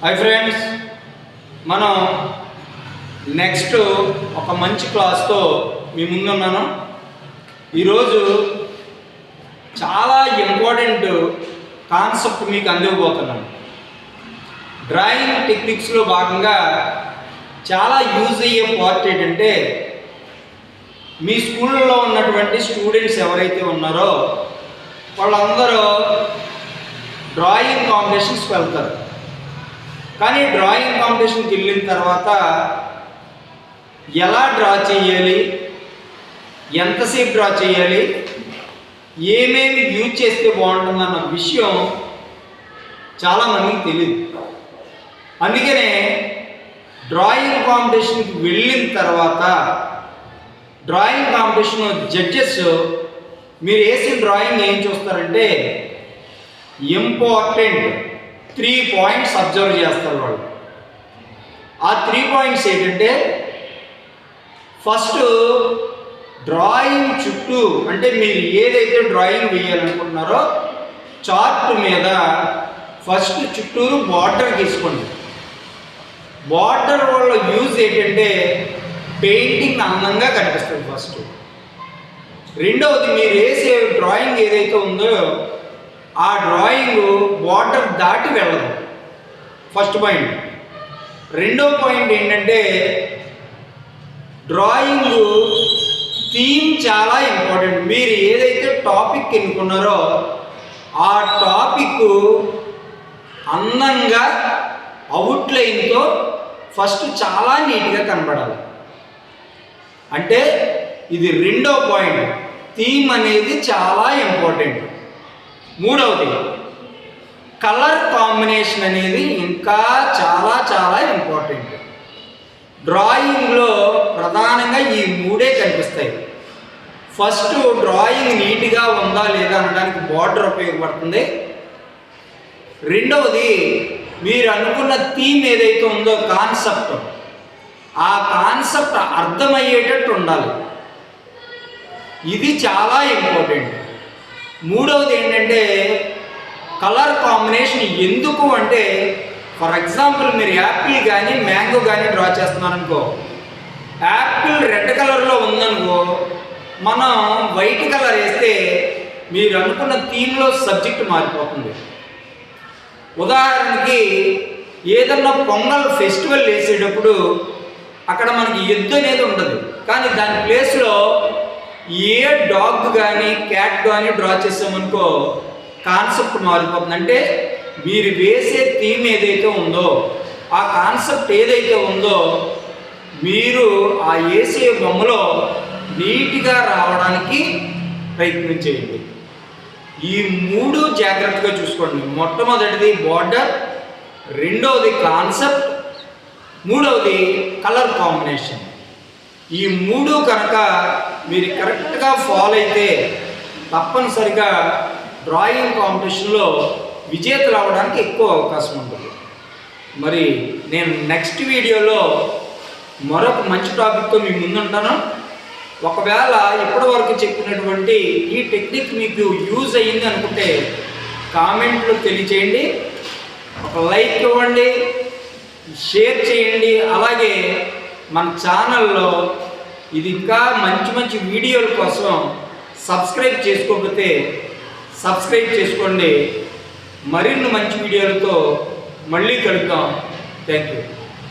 Hi friends మనం next ఒక మంచి క్లాస్తో మీ ముందున్నాను ఈరోజు చాలా ఇంపార్టెంట్ కాన్సెప్ట్ మీకు అందివ్వబోతున్నాను. డ్రాయింగ్ టెక్నిక్స్లో భాగంగా చాలా యూజ్ అయ్యే పార్ట్ ఏంటంటే మీ స్కూల్లో ఉన్నటువంటి స్టూడెంట్స్ ఎవరైతే ఉన్నారో వాళ్ళందరూ డ్రాయింగ్ కాంపిటీషన్స్కి వెళ్తారు. కానీ డ్రాయింగ్ కాంపిటీషన్కి వెళ్ళిన తర్వాత ఎలా డ్రా చేయాలి? ఎంతసేపు డ్రా చేయాలి? ఏమేమి యూజ్ చేస్తే బాగుంటుందన్న విషయం చాలామందికి తెలియదు అందుకనే డ్రాయింగ్ కాంపిటీషన్కి వెళ్ళిన తర్వాత డ్రాయింగ్ కాంపిటీషన్ జడ్జెస్ మీరు వేసిన డ్రాయింగ్ ఏం చూస్తారంటే ఇంపార్టెంట్ త్రీ పాయింట్స్ అబ్జర్వ్ చేస్తారు వాళ్ళు ఆ త్రీ పాయింట్స్ ఏంటంటే ఫస్ట్ డ్రాయింగ్ చుట్టూ అంటే మీరు ఏదైతే డ్రాయింగ్ వేయాలనుకుంటున్నారో చార్ట్ మీద ఫస్ట్ చుట్టూరు బార్డర్ తీసుకోండి బార్డర్ వల్ల యూజ్ ఏంటంటే పెయింటింగ్ అందంగా కనిపిస్తుంది ఫస్ట్. రెండవది మీరు వేసే డ్రాయింగ్ ఏదైతే ఉందో ఆ డ్రాయింగ్ వాటర్ దాటి వెళ్ళదు. First point. రెండో పాయింట్ ఏంటంటే డ్రాయింగ్ థీమ్ చాలా ఇంపార్టెంట్. మీరు ఏదైతే టాపిక్ ఎన్నుకున్నారో ఆ టాపిక్ అందంగా అవుట్లైన్తో ఫస్ట్ చాలా నీట్గా కనపడాలి అంటే ఇది రెండో పాయింట్. థీమ్ అనేది చాలా ఇంపార్టెంట్. మూడవది. కలర్ కాంబినేషన్ అనేది ఇంకా చాలా చాలా ఇంపార్టెంట్ డ్రాయింగ్లో ప్రధానంగా ఈ మూడే కనిపిస్తాయి. ఫస్ట్ డ్రాయింగ్ నీట్గా ఉందా లేదా అనడానికి బార్డర్ ఉపయోగపడుతుంది. రెండవది మీరు అనుకున్న థీమ్ ఏదైతే ఉందో కాన్సెప్ట్ ఆ కాన్సెప్ట్ అర్థమయ్యేటట్టు ఉండాలి. ఇది చాలా ఇంపార్టెంట్ మూడవది ఏంటంటే కలర్ కాంబినేషన్ ఎందుకు అంటే ఫర్ ఎగ్జాంపుల్ మీరు యాపిల్ కానీ మ్యాంగో కానీ డ్రా చేస్తున్నారనుకో యాపిల్ రెడ్ కలర్లో ఉందనుకో మనం వైట్ కలర్ వేస్తే మీరు అనుకున్న థీమ్లో సబ్జెక్ట్ మారిపోతుంది. ఉదాహరణకి ఏదన్నా పొంగల్ ఫెస్టివల్ వేసేటప్పుడు అక్కడ మనకి ఎద్దు అనేది ఉండదు. కానీ దాని ప్లేస్లో ఏ డాగ్ కానీ క్యాట్ కానీ డ్రా చేసామనుకో కాన్సెప్ట్ మారిపోతుంది. అంటే మీరు వేసే థీమ్ ఏదైతే ఉందో ఆ కాన్సెప్ట్ ఏదైతే ఉందో మీరు ఆ వేసే బొమ్మలో నీట్గా రావడానికి ప్రయత్నం చేయండి. ఈ మూడు జాగ్రత్తగా చూసుకోండి. మొట్టమొదటిది బార్డర్ రెండవది కాన్సెప్ట్ మూడవది కలర్ కాంబినేషన్ ఈ మూడు కనుక మీరు కరెక్ట్గా ఫాలో అయితే తప్పనిసరిగా డ్రాయింగ్ కాంపిటీషన్లో విజేతలు అవ్వడానికి ఎక్కువ అవకాశం ఉంటుంది. మరి నేను నెక్స్ట్ వీడియోలో మరొక మంచి టాపిక్తో మీ ముందుంటాను. ఒకవేళ ఇప్పటివరకు చెప్పినటువంటి ఈ టెక్నిక్ మీకు యూజ్ అయ్యింది అనుకుంటే కామెంట్లు తెలియచేయండి. ఒక లైక్ ఇవ్వండి షేర్ చేయండి అలాగే మన ఛానల్లో ఇది ఇంకా మంచి మంచి వీడియోల కోసం సబ్స్క్రైబ్ చేసుకోకపోతే సబ్స్క్రైబ్ చేసుకోండి. మరిన్ని మంచి వీడియోలతో మళ్ళీ కలుద్దాం. Thank you